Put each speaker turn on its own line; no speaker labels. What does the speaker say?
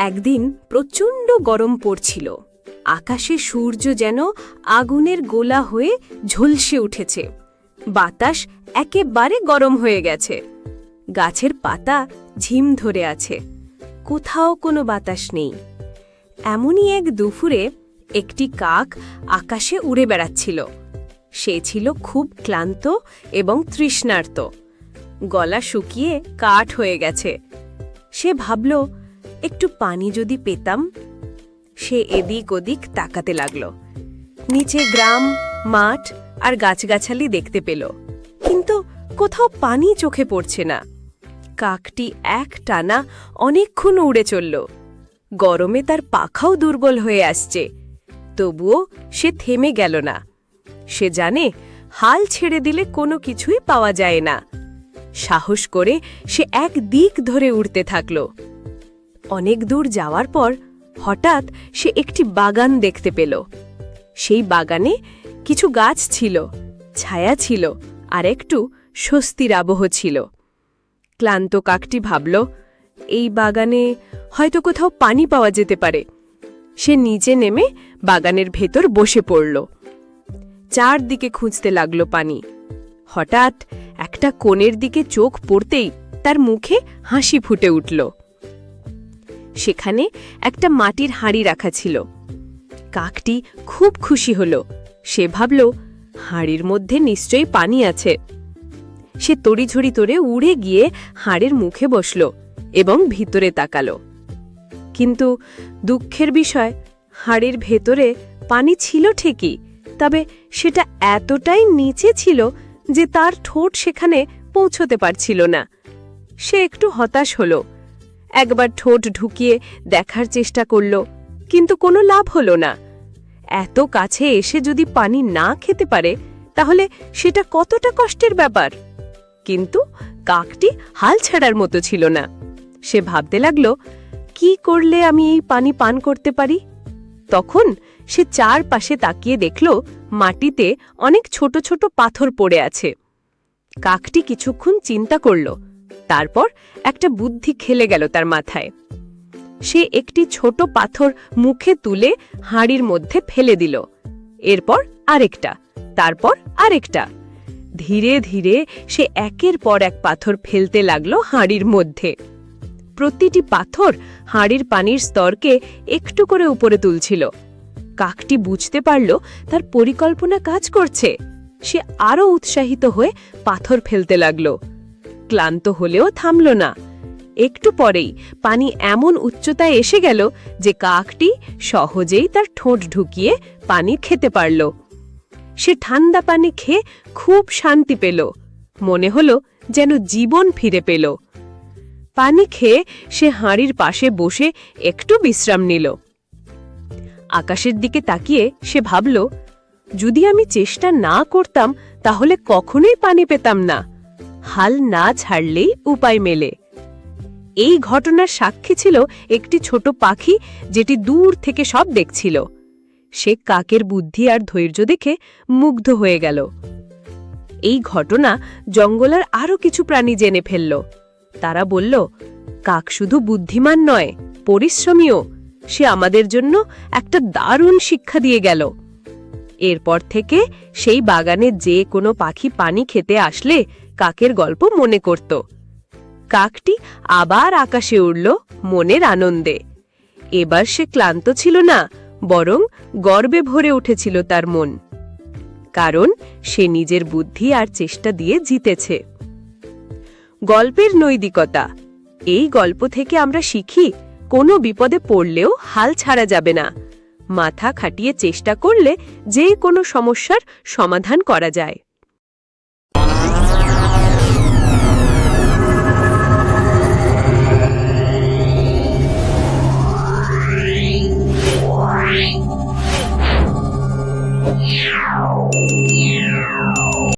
একদিন প্রচণ্ড গরম পড়ছিল। আকাশে সূর্য যেন আগুনের গোলা হয়ে ঝলসে উঠেছে। বাতাস একেবারে গরম হয়ে গেছে। গাছের পাতা ঝিম ধরে আছে। কোথাও কোনো বাতাস নেই। এমনই এক দুপুরে একটি কাক আকাশে উড়ে বেড়াচ্ছিল। সে ছিল খুব ক্লান্ত এবং তৃষ্ণার্ত। গলা শুকিয়ে কাঠ হয়ে গেছে। সে ভাবল একটু পানি যদি পেতাম, সে এদিক ওদিক তাকাতে লাগল। নিচে গ্রাম, মাঠ আর গাছগাছালি দেখতে পেল। কিন্তু কোথাও পানি চোখে পড়ছে না। কাকটি এক টানা অনেকক্ষণ উড়ে চলল। গরমে তার পাখাও দুর্বল হয়ে আসছে। তবুও সে থেমে গেল না। সে জানে হাল ছেড়ে দিলে কোনো কিছুই পাওয়া যায় না। সাহস করে সে এক দিক ধরে উড়তে থাকল। অনেক দূর যাওয়ার পর হঠাৎ সে একটি বাগান দেখতে পেল। সেই বাগানে কিছু গাছ ছিল, ছায়া ছিল, আর একটু স্বস্তির আবহ ছিল। ক্লান্ত কাকটি ভাবল, এই বাগানে হয়তো কোথাও পানি পাওয়া যেতে পারে। সে নিচে নেমে বাগানের ভেতর বসে পড়ল। চারদিকে খুঁজতে লাগল পানি। হঠাৎ একটা কোণের দিকে চোখ পড়তেই তার মুখে হাসি ফুটে উঠল। সেখানে একটা মাটির হাঁড়ি রাখা ছিল। কাকটি খুব খুশি হল। সে ভাবল, হাঁড়ির মধ্যে নিশ্চয়ই পানি আছে। সে তড়িঝড়ি তোরে উড়ে গিয়ে হাঁড়ির মুখে বসল এবং ভিতরে তাকালো। কিন্তু দুঃখের বিষয়, হাড়ির ভেতরে পানি ছিল ঠিকই, তবে সেটা এতটাই নিচে ছিল যে তার ঠোঁট সেখানে পৌঁছতে পারছিল না। সে একটু হতাশ হল। একবার ঠোঁট ঢুকিয়ে দেখার চেষ্টা করল, কিন্তু কোনো লাভ হলো না। এত কাছে এসে যদি পানি না খেতে পারে, তাহলে সেটা কতটা কষ্টের ব্যাপার? কিন্তু কাকটি হাল ছাড়ার মতো ছিল না। সে ভাবতে লাগল, কি করলে আমি এই পানি পান করতে পারি? তখন সে চারপাশে তাকিয়ে দেখল, মাটিতে অনেক ছোট ছোট পাথর পড়ে আছে। কাকটি কিছুক্ষণ চিন্তা করল তারপর একটা বুদ্ধি খেলে গেল তার মাথায়। সে একটি ছোট পাথর মুখে তুলে হাঁড়ির মধ্যে ফেলে দিল। এরপর আরেকটা, তারপর আরেকটা। ধীরে ধীরে সে একের পর এক পাথর ফেলতে লাগল হাঁড়ির মধ্যে। প্রতিটি পাথর হাঁড়ির পানির স্তরকে একটু করে উপরে তুলছিল। কাকটি বুঝতে পারল তার পরিকল্পনা কাজ করছে। সে আরও উৎসাহিত হয়ে পাথর ফেলতে লাগল। ক্লান্ত হলেও থামল না। একটু পরেই পানি এমন উচ্চতায় এসে গেল যে কাকটি সহজেই তার ঠোঁট ঢুকিয়ে পানি খেতে পারল। সে ঠান্ডা পানি খেয়ে খুব শান্তি পেল। মনে হলো যেন জীবন ফিরে পেল। পানি খেয়ে সে হাঁড়ির পাশে বসে একটু বিশ্রাম নিল। আকাশের দিকে তাকিয়ে সে ভাবল, যদি আমি চেষ্টা না করতাম, তাহলে কখনোই পানি পেতাম না। হাল না ছাড়লেই উপায় মেলে। এই ঘটনার সাক্ষী ছিল একটি ছোট পাখি যেটি দূর থেকে সব দেখছিল। সে কাকের বুদ্ধি আর ধৈর্য দেখে মুগ্ধ হয়ে গেল। এই ঘটনা জঙ্গলের আরও কিছু প্রাণী জেনে ফেলল। তারা বলল, কাক শুধু বুদ্ধিমান নয়, পরিশ্রমীও। সে আমাদের জন্য একটা দারুণ শিক্ষা দিয়ে গেল। এরপর থেকে সেই বাগানে যে কোনো পাখি পানি খেতে আসলে কাকের গল্প মনে করত। কাকটি আবার আকাশে উড়ল মনের আনন্দে। এবার সে ক্লান্ত ছিল না, বরং গর্বে ভরে উঠেছিল তার মন। কারণ সে নিজের বুদ্ধি আর চেষ্টা দিয়ে জিতেছে। গল্পের নৈতিকতা। এই গল্প থেকে আমরা শিখি, কোনো বিপদে পড়লেও হাল ছাড়া যাবে না। মাথা খাটিয়ে চেষ্টা করলে যে কোনো সমস্যার সমাধান করা যায়।